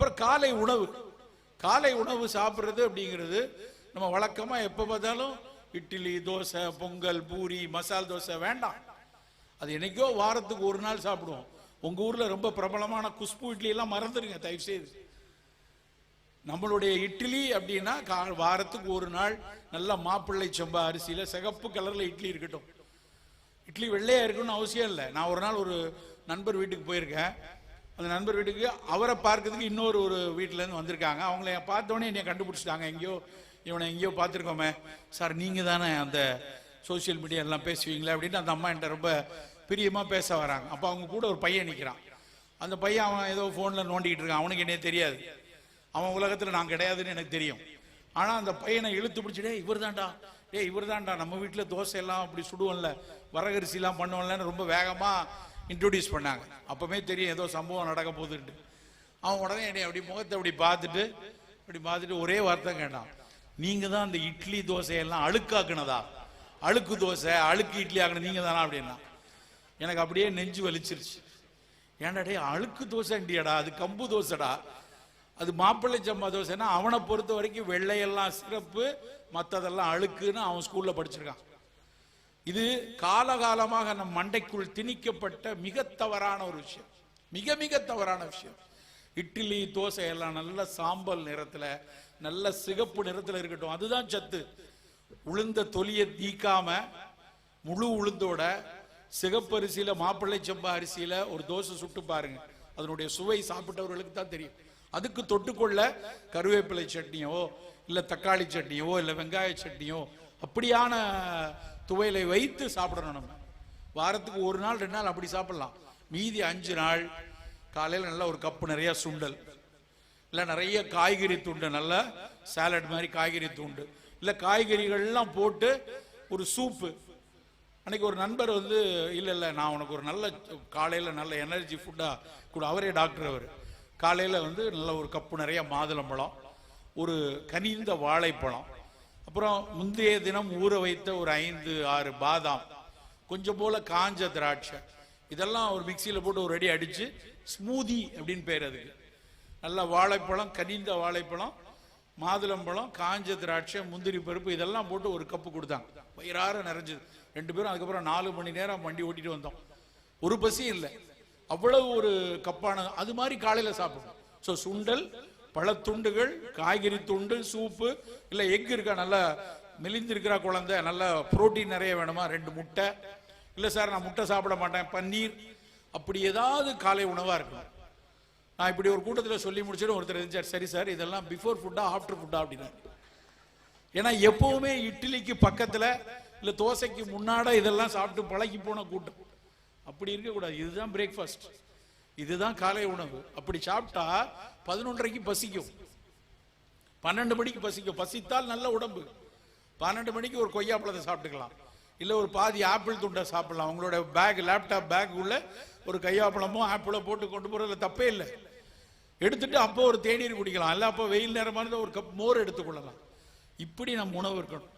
அப்புறம் காலை உணவு. காலை உணவு சாப்பிட்றது அப்படிங்கிறது நம்ம வழக்கமாக எப்போ பார்த்தாலும் இட்லி தோசை பொங்கல் பூரி மசால் தோசை வேண்டாம். அது என்னைக்கோ வாரத்துக்கு ஒரு நாள் சாப்பிடுவோம். உங்கள் ஊரில் ரொம்ப பிரபலமான குஷ்பு இட்லி எல்லாம் மறந்துடுங்க தயவு செய்து நம்மளுடைய இட்லி அப்படின்னா கா- வாரத்துக்கு ஒரு நாள் நல்ல மாப்பிள்ளை செம்பா அரிசியில் சிகப்பு கலரில் இட்லி இருக்கட்டும். இட்லி வெள்ளையாக இருக்கணும்னு அவசியம் இல்லை. நான் ஒரு நாள் ஒரு நண்பர் வீட்டுக்கு போயிருக்கேன். அந்த நண்பர் வீட்டுக்கு அவரை பார்க்கறதுக்கு இன்னொரு ஒரு வீட்டுல இருந்து வந்திருக்காங்க. அவங்கள பார்த்தோன்னே என்னை கண்டுபிடிச்சிட்டாங்க. எங்கேயோ இவனை எங்கேயோ பார்த்துருக்கோமே. சார் நீங்க தானே அந்த சோஷியல் மீடியா எல்லாம் பேசுவீங்களே? அப்படின்னு அந்த அம்மா என்கிட்ட ரொம்ப பிரியமா பேச வராங்க. அப்போ அவங்க கூட ஒரு பையன் நிற்கிறான் அந்த பையன் அவன் ஏதோ ஃபோனில் நோண்டிக்கிட்டு இருக்கான். அவனுக்கு என்னையே தெரியாது. அவன் உலகத்தில் நான் கிடையாதுன்னு எனக்கு தெரியும். ஆனால் அந்த பையனை இழுத்து பிடிச்சிடே இவர் தான்டா. டேய் இவர் தான்டா. நம்ம வீட்டில் தோசை எல்லாம் அப்படி சுடுவோம்ல. வரகரிசிலாம் பண்ணுவோம்லன்னு ரொம்ப வேகமாக இன்ட்ரொடியூஸ் பண்ணாங்க. அப்போவே தெரியும் ஏதோ சம்பவம் நடக்க போகுதுன்ட்டு. அவன் உடனே என்னை அப்படி முகத்தை அப்படி பார்த்துட்டு அப்படி பார்த்துட்டு ஒரே வார்த்தை கேட்டான். நீங்கள் தான் அந்த இட்லி தோசையெல்லாம் அழுக்காக்குனதா? அழுக்கு தோசை அழுக்கு இட்லி ஆக்கின நீங்கள் தானா? அப்படின்னா. எனக்கு அப்படியே நெஞ்சு வலிச்சிருச்சு. ஏன்டாடே அழுக்கு தோசைண்டியடா அது கம்பு தோசைடா. அது மாப்பிள்ளை சம்பா தோசைன்னா அவனை பொறுத்த வரைக்கும் வெள்ளையெல்லாம் சிறப்பு மற்றதெல்லாம் அழுக்குன்னு அவன் ஸ்கூலில் படிச்சிருக்கான். இது காலகாலமாக நம் மண்டைக்குள் திணிக்கப்பட்ட மிக தவறான ஒரு விஷயம். மிக மிக தவறான விஷயம். இட்லி தோசை எல்லாம் நல்ல சாம்பல் நிறத்துல நல்ல சிகப்பு நிறத்துல இருக்கட்டும். அதுதான் சத்து. உளுந்த தொலியை தீக்காம முழு உளுந்தோட சிகப்பரிசியில மாப்பிள்ளை செம்பா அரிசியில ஒரு தோசை சுட்டு பாருங்க. அதனுடைய சுவை சாப்பிட்டவர்களுக்கு தான் தெரியும். அதுக்கு தொட்டுக்கொள்ள கருவேப்பிலை சட்னியோ இல்ல தக்காளி சட்னியோ இல்ல வெங்காய சட்னியோ அப்படியான துவையலை வைத்து சாப்பிடணும் நம்ம. வாரத்துக்கு ஒரு நாள் ரெண்டு நாள் அப்படி சாப்பிடலாம். மீதி அஞ்சு நாள் காலையில் நல்ல ஒரு கப்பு நிறைய சுண்டல். இல்லை நிறைய காய்கறி துண்டு நல்ல சாலட் மாதிரி காய்கறி துண்டு. இல்லை காய்கறிகள்லாம் போட்டு ஒரு சூப்பு. அன்னைக்கு ஒரு நண்பர் வந்து இல்லை இல்லை நான் உனக்கு ஒரு நல்ல காலையில் நல்ல எனர்ஜி ஃபுட்டாக கூட. அவரே டாக்டர் அவர். காலையில் வந்து நல்ல ஒரு கப்பு நிறைய மாதுளம்பழம் ஒரு கனிந்த வாழைப்பழம் அப்புறம் முந்தைய தினம் ஊற வைத்த ஒரு ஐந்து ஆறு பாதாம் கொஞ்சம் போல காஞ்ச திராட்சை. இதெல்லாம் ஒரு மிக்சியில் போட்டு ஒரு அடி அடிச்சு ஸ்மூதி அப்படின்னு பேர் அதுக்கு. நல்ல வாழைப்பழம் கனிந்த வாழைப்பழம் மாதுளம்பழம் காஞ்ச திராட்சை முந்திரி பருப்பு இதெல்லாம் போட்டு ஒரு கப்பு கொடுத்தாங்க. வயிறார நிறைஞ்சது. ரெண்டு பேரும் அதுக்கப்புறம் நாலு மணி நேரம் வண்டி ஓட்டிட்டு வந்தோம். ஒரு பசி இல்லை. அவ்வளவு ஒரு கப்பான அது மாதிரி காலையில் சாப்பிடும் ஸோ சுண்டல் பழத்துண்டுகள் காய்கறி துண்டு சூப்பு இல்லை எக் இருக்கா நல்லா மெலிந்திருக்கிறா குழந்தை நல்லா புரோட்டீன் நிறைய வேணுமா? ரெண்டு முட்டை. இல்லை சார் நான் முட்டை சாப்பிட மாட்டேன் பன்னீர். அப்படி ஏதாவது காலை உணவாக இருக்கணும். நான் இப்படி ஒரு கூட்டத்தில் சொல்லி முடிச்சுட்டு ஒருத்தர் இருந்துச்சார் சரி சார் இதெல்லாம் பிஃபோர் ஃபுட்டா ஆஃப்டர் ஃபுட்டா அப்படின்னா ஏன்னா எப்பவுமே இட்லிக்கு பக்கத்தில் இல்லை தோசைக்கு முன்னாட இதெல்லாம் சாப்பிட்டு பழகி போன கூட்டம். அப்படி இருக்கக்கூடாது. இதுதான் பிரேக்ஃபாஸ்ட் இதுதான் காலை உணவு. அப்படி சாப்பிட்டா பதினொன்றரைக்கு பசிக்கும். பன்னெண்டு மணிக்கு பசிக்கும். பசித்தால் நல்ல உடம்பு. பன்னெண்டு மணிக்கு ஒரு கொய்யா பழத்தை சாப்பிட்டுக்கலாம். இல்லை ஒரு பாதி ஆப்பிள் துண்டை சாப்பிடலாம். அவங்களோட பேக் லேப்டாப் பேக் உள்ள ஒரு கையாப்பழமோ ஆப்பிளோ போட்டு கொண்டு போகிறதுல தப்பே இல்லை. எடுத்துட்டு அப்போ ஒரு தேநீர் குடிக்கலாம். இல்லை அப்போ வெயில் நேரமா ஒரு கப் மோர் எடுத்துக்கொள்ளலாம் இப்படி நம்ம உணவு இருக்கணும்.